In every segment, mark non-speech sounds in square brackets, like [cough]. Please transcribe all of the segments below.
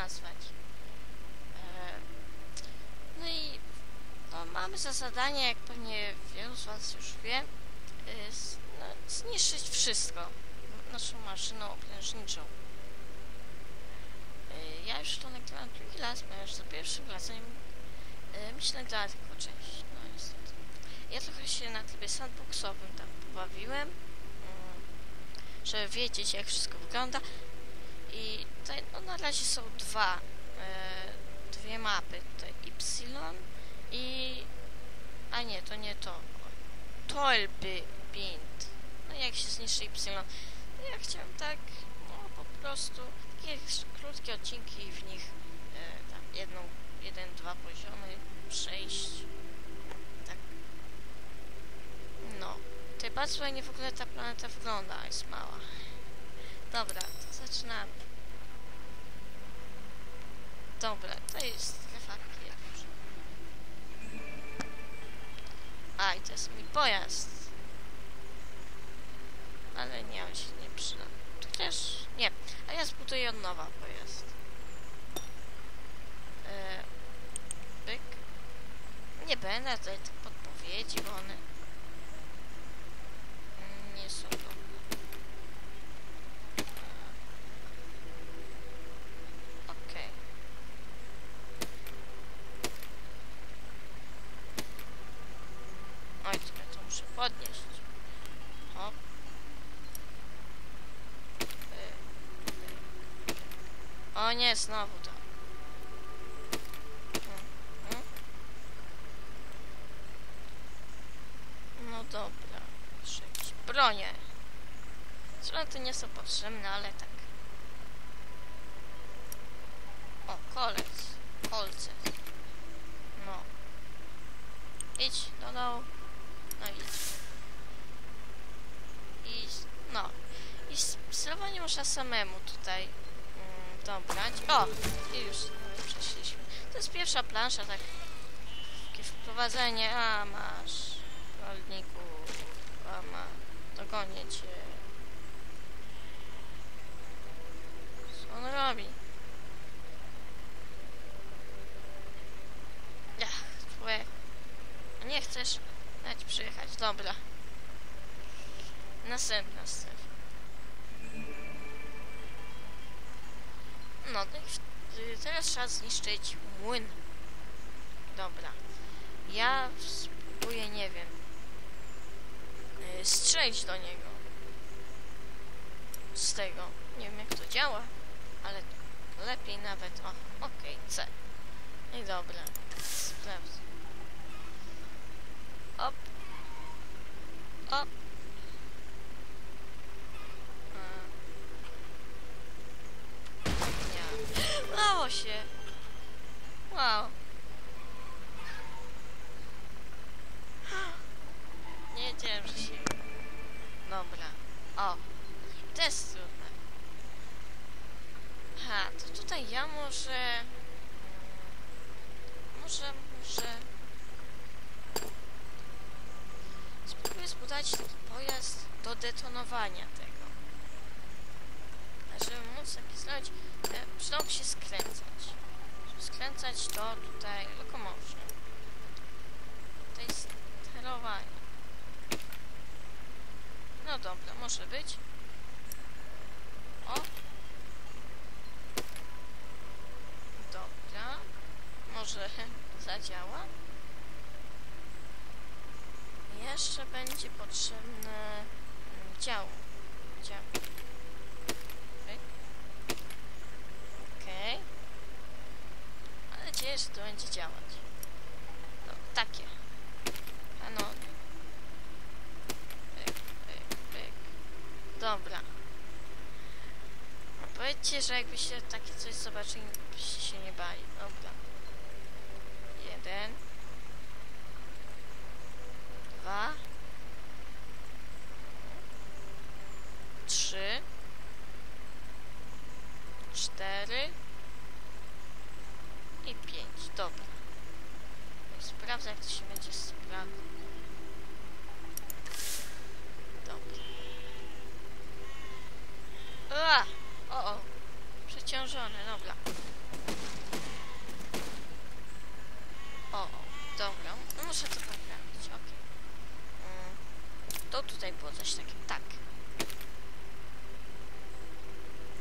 nazwać. E, no i no, mamy za zadanie, jak pewnie wielu z Was już wie, s- no, zniszczyć wszystko naszą maszyną oprężniczą. Y, Ja już to nagrałam drugi raz, ponieważ za pierwszym razem mi się nagrała tylko część. No niestety. Ja trochę się na trybie sandboxowym tam pobawiłem, mm, żeby wiedzieć jak wszystko wygląda. I tutaj no, na razie są dwa, e, dwie mapy. Tutaj Y i... A nie, to nie to. Toilby Bind. No jak się zniszczy Y. No ja chciałem tak, no po prostu takie krótkie odcinki w nich e, tam jedną, jeden, dwa poziomy przejść. Tak. No. Tutaj bardzo fajnie w ogóle ta planeta wygląda, jest mała. Dobra, to zaczynamy. Dobra, to jest strefa pierwsza. A, i to jest mój pojazd. Ale nie, on się nie przyda. Chociaż, nie. A ja zbuduję od nowa pojazd. E, byk. Nie będę tutaj tych podpowiedzi, bo one nie są dobre. E, Okej. Oj, tylko to muszę podnieść. Hop. Y, y. O nie, znowu to. Mm. No dobra. Jakieś bronie. Sprzęty nie są potrzebne, ale tak. O, kolec. Kolce. No. Idź do dołu. No idź. I no. I sterowanie można samemu tutaj mm, dobrać. O! I już e, przeszliśmy. To jest pierwsza plansza, tak. Takie wprowadzenie. A, masz. Rolniku. A, ma. Dogonię cię. Co on robi? Ach, człowiek. Nie chcesz? Dać przyjechać, dobra. Następna strefa. No, no y, teraz trzeba zniszczyć młyn. Dobra. Ja spróbuję, nie wiem, y, strzelić do niego. Z tego. Nie wiem, jak to działa, ale lepiej nawet. O, okej, C. I dobra. Sprawdzę. Op. Op. E. Nie. Udało się. Wow. Nie wiedziałem, że się... Dobra. O. To jest trudne. Ha, to tutaj ja może... Może, może... Spróbuję zbudować taki pojazd do detonowania tego. A żeby móc taki e, przydałoby się skręcać. Żeby skręcać to tutaj lokomotion. To jest sterowanie. No dobra, może być. O! Dobra. Może zadziała. Jeszcze będzie potrzebne mm, działo. Działo. Okej. Okej. Mam nadzieję, że to będzie działać. No, takie. Kanony. Pyk, pyk, pyk. Dobra. Powiedzcie, że jakbyście takie coś zobaczyli, byście się nie bali. Dobra. Jeden. Dwa. Trzy. Cztery. I pięć. Dobra. Sprawdzę, jak to się będzie sprawdzać. Dobra. Ua! O, o. Przeciążony, dobra. O, o. Dobra. No muszę to poprawić, okej. Mm. To tutaj było coś takiego. Tak.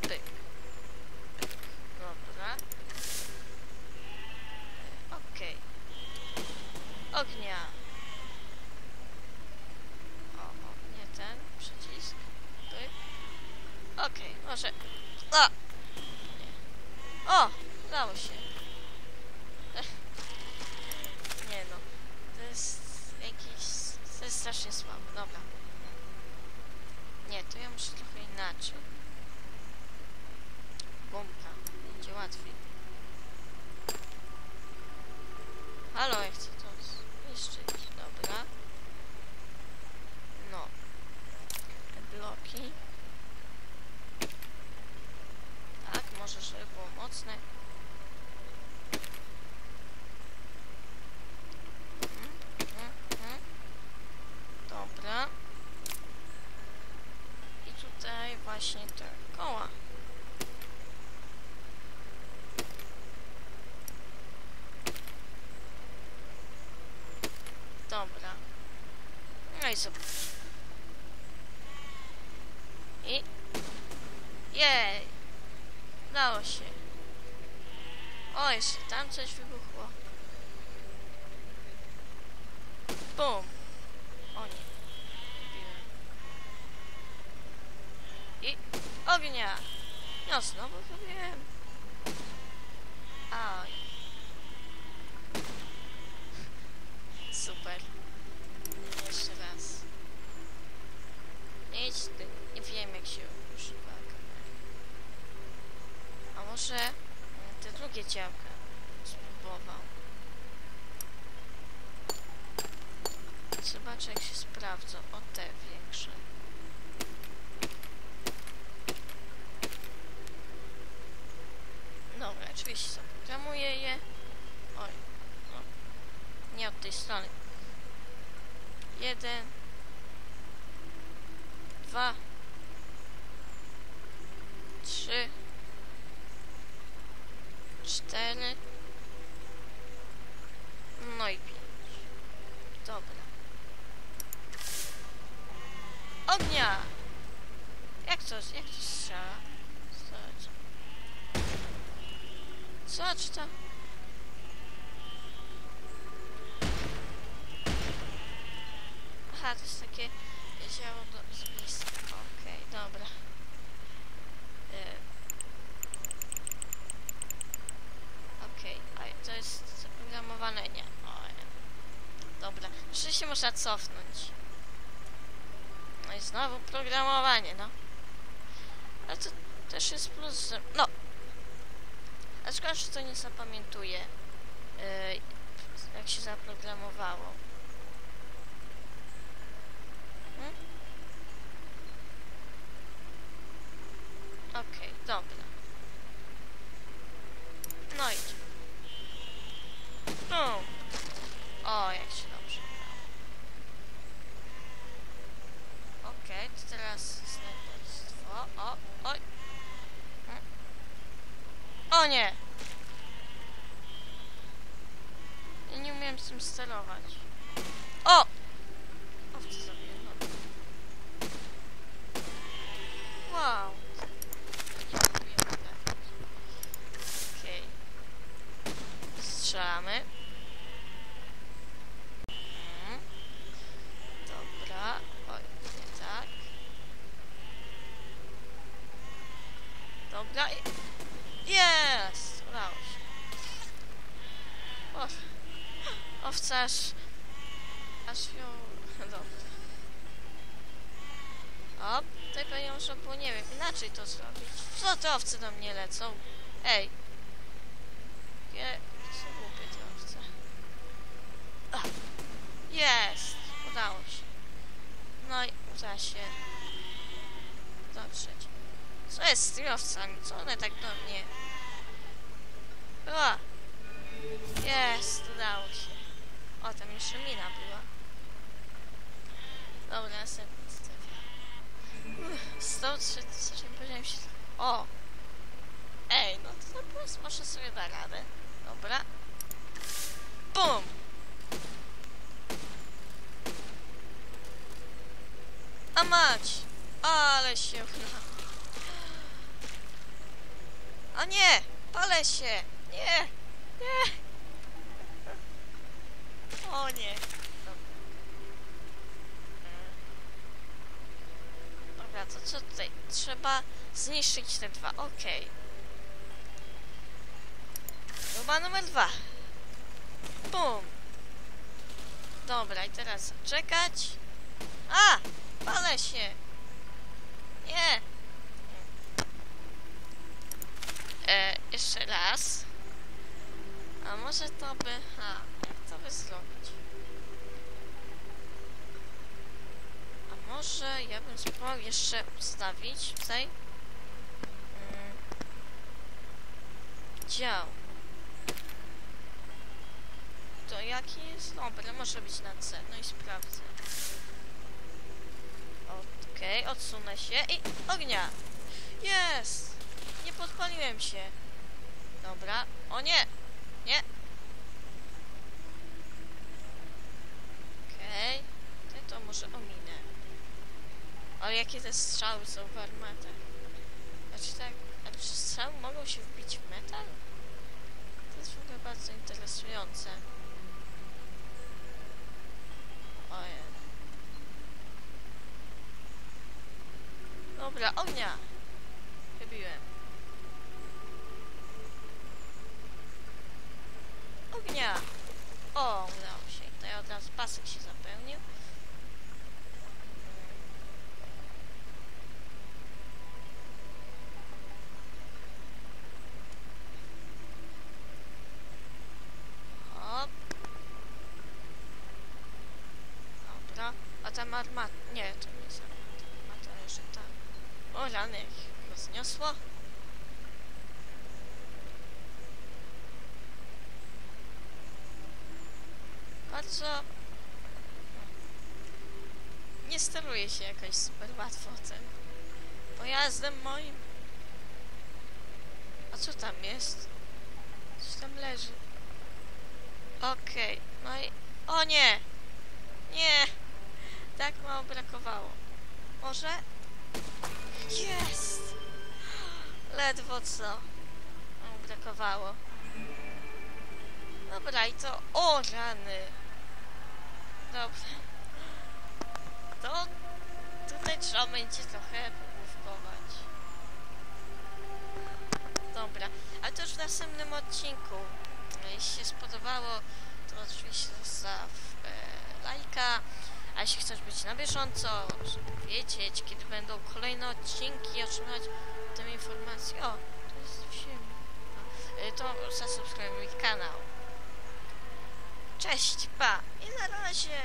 Pyk. Pyk. Dobra. E, Okej. Ognia. O, o, nie ten przycisk. Pyk. Okej, może... O! Nie. O! Udało się. Ech. Nie no. To jest jakiś... To jest strasznie słabo. Dobra. Nie, to ja muszę trochę inaczej. Bombka. Będzie łatwiej. Halo, ja chcę to zniszczyć. Dobra. No. Bloki. Tak, może żeby było mocne. Mhm, mhm, mhm. Dobra. I tutaj właśnie te koła. Dobra. No i. Jej! Udało się. O, jeszcze tam coś wybuchło. Bum. O nie. I... Ognia! No, znowu wybiłem. Aj. [laughs] Super. Jeszcze raz. Nie idź ty. Nie wiem jak się używa kamery. A może mm, te drugie działka spróbował. Zobaczę jak się sprawdzą. O te większe. Dobra, oczywiście zaprogramuję je. Oj, no. Nie od tej strony. Jeden. Dwa. Trzy. Cztery. No i pięć. Dobra. Ognia! Jak to, jak to strzela? Zobacz. Zobacz to. Aha, to jest takie działo do, z bliska. Okej, dobra. E. Okej, a to jest zaprogramowane? Nie. O. Dobra, jeszcze się można cofnąć. No i znowu programowanie, no. Ale to też jest plus. No! A że to nie zapamiętuje, e, jak się zaprogramowało. Okej, dobra. No idź. Bum. O, jak się dobrze grało. Okej, to teraz snajperstwo. O, oj. O nie! Ja nie umiem z tym sterować. O! Owce zabiłem, no. Wow. Nie umiem trafić. Okej. Strzelamy. Mhm. Dobra. Oj, nie tak. Dobra. i- Jest! Udało się. O, owca aż... Aż ją... [laughs] Dobra. O, tutaj pewnie można było, nie wiem, inaczej to zrobić. Co te owce do mnie lecą? Ej. Je... Co głupie te owce. Jest! Udało się. No i uda się dotrzeć. Co jest z tymi owcami? Co one tak do mnie... O! Jest! Udało. O, tam jeszcze mina była. Dobra, następny strefie. 130 poziom się... O! Ej, no to zapas może sobie da radę. Dobra. Bum! A mać! Ale się... A nie! Palę się! Nie! Nie! O nie! Dobra, to co tutaj? Trzeba zniszczyć te dwa, okej. Próba numer dwa. Bum! Dobra, i teraz czekać. A! Palę się! Nie! E, jeszcze raz. A może to by... A, ja bym spróbował jeszcze ustawić tutaj mm, dział. To jaki jest? Dobra, może być na C. No i sprawdzę. Okej, odsunę się i ognia! Jest! Nie podpaliłem się. Dobra. O nie! Nie! Okej. Okay. To może ominę. Ale jakie te strzały są w armatach? Znaczy tak, ale czy strzały mogą się wbić w metal? To jest w ogóle bardzo interesujące. Ojej. Dobra, ognia! Wybiłem. Ognia! O, udało się. Tutaj od razu pasek się zapełnił. Hop. Dobra. A tam armat... Nie, to nie jest armat. Armata leży tam. O, rany, jak rozniosło. Bardzo... Nie steruje się jakoś super łatwo tym pojazdem moim. A co tam jest? Coś tam leży. Okej, no i... O nie! Nie! Tak mało brakowało. Może? Jest! Ledwo co. Brakowało. Dobra, i to... O, rany! Dobra. To tutaj trzeba będzie trochę pogłówkować. Dobra, ale to już w następnym odcinku. Jeśli się spodobało, to oczywiście zostaw e, lajka. A jeśli chcesz być na bieżąco, wiedzieć, kiedy będą kolejne odcinki, otrzymać tę informację. O, to jest w ziemi. No, e, to zasubskrybuj kanał. Cześć, pa i na razie.